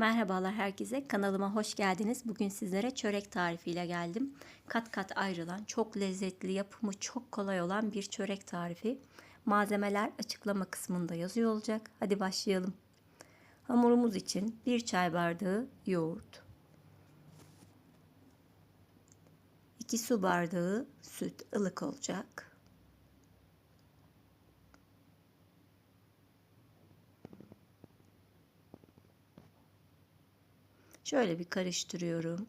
Merhabalar herkese. Kanalıma hoş geldiniz. Bugün sizlere çörek tarifiyle geldim. Kat kat ayrılan, çok lezzetli, yapımı çok kolay olan bir çörek tarifi. Malzemeler açıklama kısmında yazıyor olacak. Hadi başlayalım. Hamurumuz için 1 çay bardağı yoğurt, 2 su bardağı süt ılık olacak. Şöyle bir karıştırıyorum.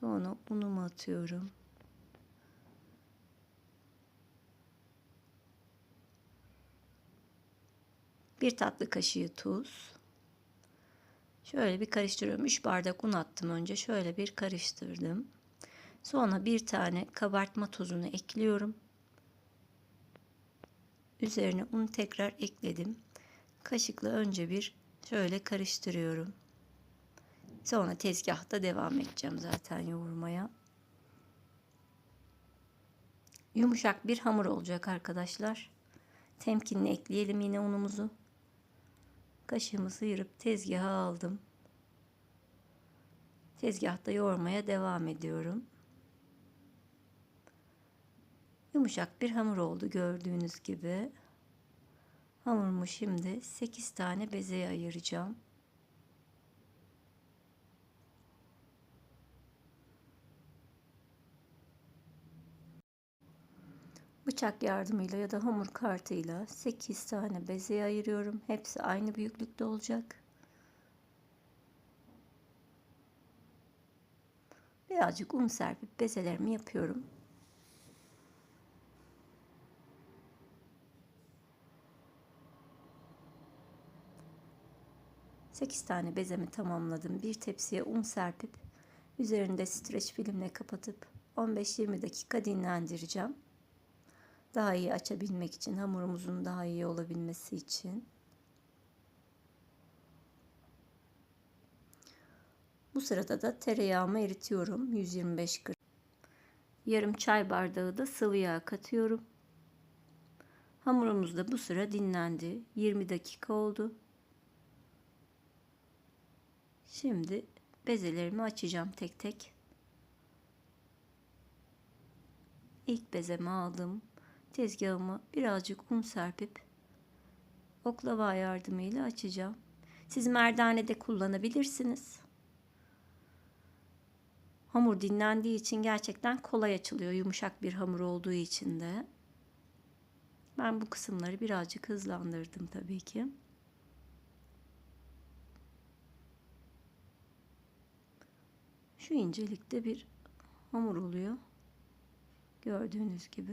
Sonra unumu atıyorum. Bir tatlı kaşığı tuz. Şöyle bir karıştırıyorum. 3 bardak un attım önce. Şöyle bir karıştırdım. Sonra bir tane kabartma tozunu ekliyorum. Üzerine un tekrar ekledim. Kaşıkla önce bir Şöyle karıştırıyorum. Sonra tezgahta devam edeceğim zaten yoğurmaya. Yumuşak bir hamur olacak arkadaşlar. Temkinli ekleyelim yine unumuzu. Kaşığımı sıyırıp tezgaha aldım. Tezgahta yoğurmaya devam ediyorum. Yumuşak bir hamur oldu gördüğünüz gibi. Hamurumu şimdi 8 tane bezeye ayıracağım. Bıçak yardımıyla ya da hamur kartıyla 8 tane bezeye ayırıyorum. Hepsi aynı büyüklükte olacak. Birazcık un serpip bezelerimi yapıyorum. 8 tane bezemi tamamladım. Bir tepsiye un serpip üzerinde streç filmle kapatıp 15-20 dakika dinlendireceğim. Daha iyi açabilmek için, hamurumuzun daha iyi olabilmesi için. Bu sırada da tereyağımı eritiyorum. 125 gram. Yarım çay bardağı da sıvı yağ katıyorum. Hamurumuz da bu sıra dinlendi. 20 dakika oldu. Şimdi bezelerimi açacağım tek tek. İlk bezemi aldım. Tezgahımı birazcık un serpip oklava yardımıyla açacağım. Siz merdane de kullanabilirsiniz. Hamur dinlendiği için gerçekten kolay açılıyor. Yumuşak bir hamur olduğu için de. Ben bu kısımları birazcık hızlandırdım tabii ki. Şu incelikte bir hamur oluyor. Gördüğünüz gibi.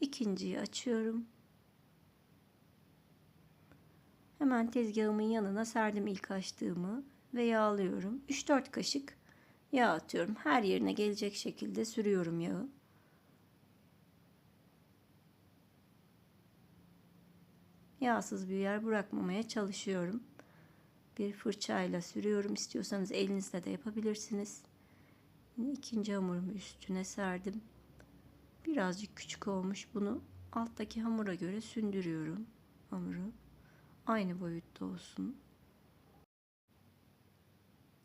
İkinciyi açıyorum. Hemen tezgahımın yanına serdim ilk açtığımı ve yağlıyorum. 3-4 kaşık yağ atıyorum. Her yerine gelecek şekilde sürüyorum yağı. Yağsız bir yer bırakmamaya çalışıyorum. Bir fırçayla sürüyorum. İstiyorsanız elinizle de yapabilirsiniz. İkinci hamurumu üstüne serdim. Birazcık küçük olmuş. Bunu alttaki hamura göre sündürüyorum. Hamuru aynı boyutta olsun.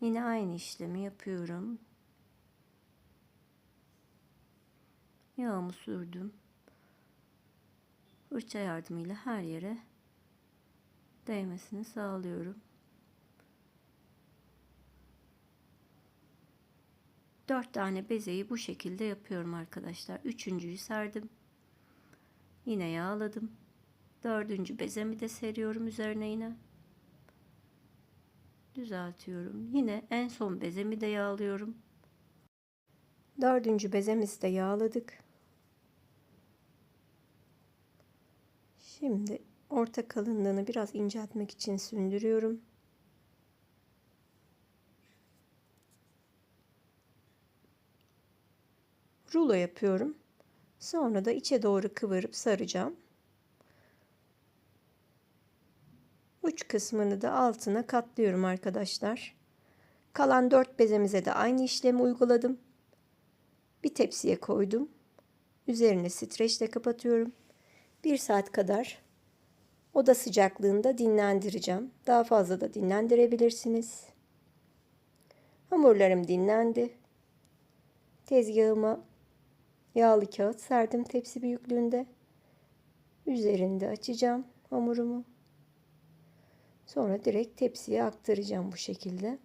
Yine aynı işlemi yapıyorum. Yağımı sürdüm fırça yardımıyla her yere değmesini sağlıyorum. Dört tane bezeyi bu şekilde yapıyorum arkadaşlar. Üçüncüyü serdim. Yine yağladım. Dördüncü bezemi de seriyorum üzerine yine. Düzeltiyorum. Yine en son bezemi de yağlıyorum. Dördüncü bezemizi de yağladık. Şimdi orta kalınlığını biraz inceltmek için sündürüyorum. Rulo yapıyorum. Sonra da içe doğru kıvırıp saracağım. Uç kısmını da altına katlıyorum arkadaşlar. Kalan 4 bezemize de aynı işlemi uyguladım. Bir tepsiye koydum. Üzerini streçle kapatıyorum. Bir saat kadar oda sıcaklığında dinlendireceğim. Daha fazla da dinlendirebilirsiniz. Hamurlarım dinlendi. Tezgahıma yağlı kağıt serdim tepsi büyüklüğünde. Üzerinde açacağım hamurumu. Sonra direkt tepsiye aktaracağım bu şekilde.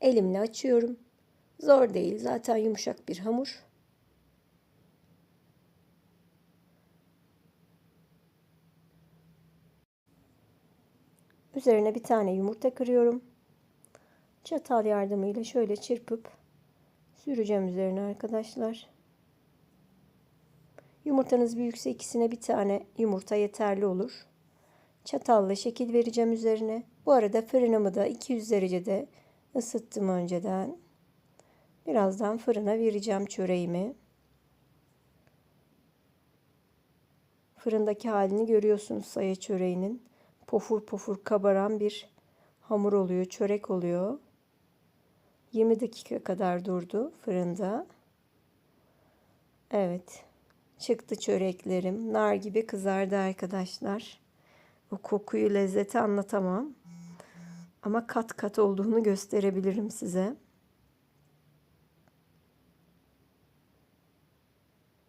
Elimle açıyorum. Zor değil. Zaten yumuşak bir hamur. Üzerine bir tane yumurta kırıyorum. Çatal yardımıyla şöyle çırpıp süreceğim üzerine arkadaşlar. Yumurtanız büyükse ikisine bir tane yumurta yeterli olur. Çatalla şekil vereceğim üzerine. Bu arada fırınımı da 200 derecede ısıttım önceden. Birazdan fırına vereceğim çöreğimi. Fırındaki halini görüyorsunuz saya çöreğinin. Pofur pofur kabaran bir hamur oluyor, çörek oluyor. 20 dakika kadar durdu fırında. Evet. Çıktı çöreklerim. Nar gibi kızardı arkadaşlar. O kokuyu, lezzeti anlatamam. Ama kat kat olduğunu gösterebilirim size.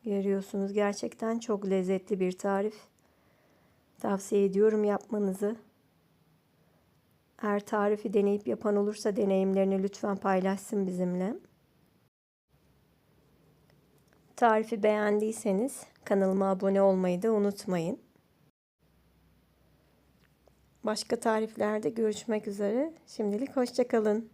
Görüyorsunuz gerçekten çok lezzetli bir tarif. Tavsiye ediyorum yapmanızı. Eğer tarifi deneyip yapan olursa deneyimlerini lütfen paylaşsın bizimle. Tarifi beğendiyseniz kanalıma abone olmayı da unutmayın. Başka tariflerde görüşmek üzere. Şimdilik hoşçakalın.